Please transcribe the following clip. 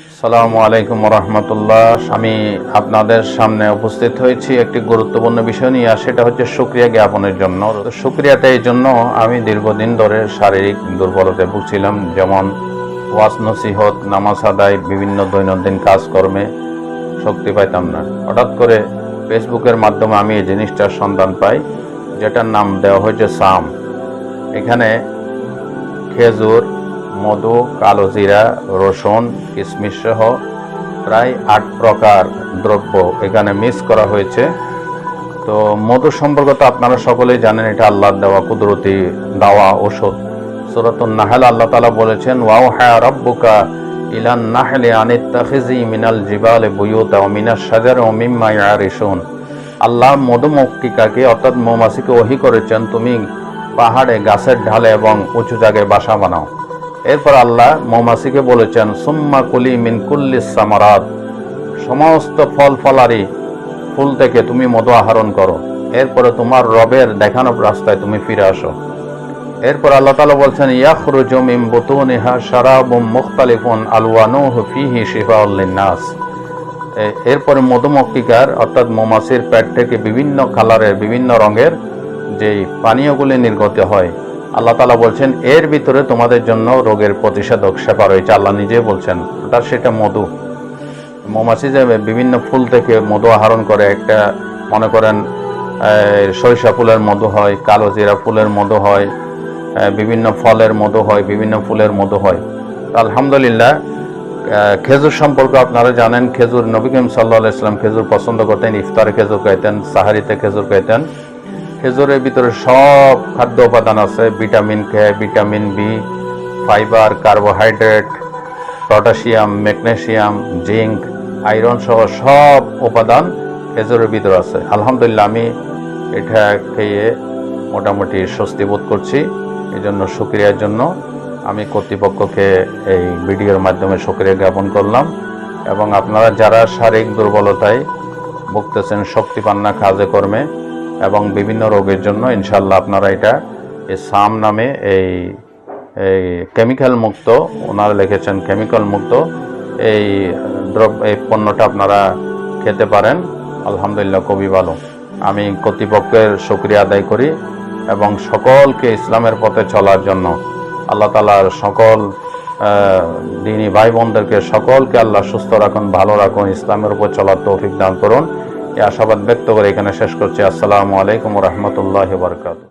সালামু আলাইকুম রহমতুল্লাহ আমি আপনাদের সামনে উপস্থিত হয়েছি একটি গুরুত্বপূর্ণ বিষয় নিয়ে, আর সেটা হচ্ছে সুক্রিয়া জ্ঞাপনের জন্য। সুক্রিয়াতে এই জন্য আমি দীর্ঘদিন ধরে শারীরিক দুর্বলতায় ভুগছিলাম, যেমন ওয়াজ নসিহত, নামাজ আদায়, বিভিন্ন দৈনন্দিন কাজকর্মে শক্তি পাইতাম না। হঠাৎ করে ফেসবুকের মাধ্যমে আমি এই জিনিসটার সন্ধান পাই, যেটার নাম দেওয়া হয়েছে সাম। এখানে খেজুর মধু, কালো জিরা, রসুন, কিশমিশ সহ প্রায় আট প্রকার দ্রব্য এখানে মিক্স করা হয়েছে। তো মধু সম্পর্কে তো আপনারা সকলেই জানেন, এটা আল্লাহর দেওয়া কুদরতি দাওয়া, ওষুধ। সুরাতুন নাহাল আল্লাহ তালা বলেছেন ওয়াও হ্যাঁ রব্বুকা ইলান নাহলে আনিত্তাখিজি মিনাল জিবালে বুয়ুতা ও মিনাস সাজার ও মিম্মা ইয়ারিসুন আল্লাহ মধুমক্ষিকাকে অর্থাৎ মৌমাছিকে ওহি করেছেন, তুমি পাহাড়ে, গাছের ঢালে এবং উঁচু জায়গায় বাসা বানাও। এরপর আল্লাহ মৌমাছিকে বলেছেন, সুম্মা কুলি মিন কুল্লিস সামারাত। সমস্ত ফল ফলারি ফুল থেকে তুমি মধু আহরণ করো। এরপরে তোমার রবের দেখানো রাস্তায় তুমি ফিরে আসো। এরপর আল্লাহ তালা বলছেন, ইয়াখরুজু মিন বুতুনিহা শারাবুম মুখতালিফুন আলওয়ানুহু ফিহি শিফাউল লিন্নাস। এ- এরপরে মধুমক্ষিকার, অর্থাৎ মৌমাছির পেট থেকে বিভিন্ন কালারের, বিভিন্ন রঙের যেই পানীয়গুলি নির্গত হয় আল্লাহ তালা বলছেন, এর ভিতরে তোমাদের জন্য রোগের প্রতিষেধক সেবা রয়েছে। আল্লাহ নিজে বলছেন অর্থাৎ সেটা মধু। মৌমাছি যে বিভিন্ন ফুল থেকে মধু আহরণ করে, একটা মনে করেন সরিষা ফুলের মধু হয়, কালো জিরা ফুলের মধু হয় বিভিন্ন ফলের মধু হয়, বিভিন্ন ফুলের মধু হয়। আলহামদুলিল্লাহ খেজুর সম্পর্কে আপনারা জানেন, খেজুর নবী করিম সাল্লাহ ইসলাম খেজুর পছন্দ করতেন, ইফতারে খেজুর খাইতেন, সাহারিতে খেজুর খাইতেন। খেজুরের ভিতরে সব খাদ্য উপাদান আছে, vitamin K vitamin B fibre carbohydrate potassium magnesium zinc iron সহ সব উপাদান খেজুরের ভিতরে আছে। আলহামদুলিল্লাহ, আমি এটা খেয়ে মোটামুটি স্বস্তি বোধ করছি। এই জন্য সুক্রিয়ার জন্য আমি কর্তৃপক্ষকে এই ভিডিওর মাধ্যমে সুক্রিয়া জ্ঞাপন করলাম। এবং আপনারা যারা শারীরিক দুর্বলতায় ভুগতেছেন শক্তি পান না, কাজে কর্মে এবং বিভিন্ন রোগের জন্য ইনশাল্লাহ আপনারা এটা সাম নামে এই এই কেমিক্যাল মুক্ত, ওনারা লিখেছেন কেমিক্যাল মুক্ত এই দ্রব্য এই পণ্যটা আপনারা খেতে পারেন। আলহামদুলিল্লাহ খুবই ভালো। আমি কর্তৃপক্ষের শুক্রিয়া আদায় করি এবং সকলকে ইসলামের পথে চলার জন্য। আল্লাহ তালার সকল দিনী ভাই বোনদেরকে সকলকে আল্লাহ সুস্থ রাখুন, ভালো রাখুন, ইসলামের উপর চলার তৌফিক দান করুন। এই আশাবাদ ব্যক্ত করে এখানে শেষ করছি। আসসালামু আলাইকুম রহমতুল্লাহ বরকাত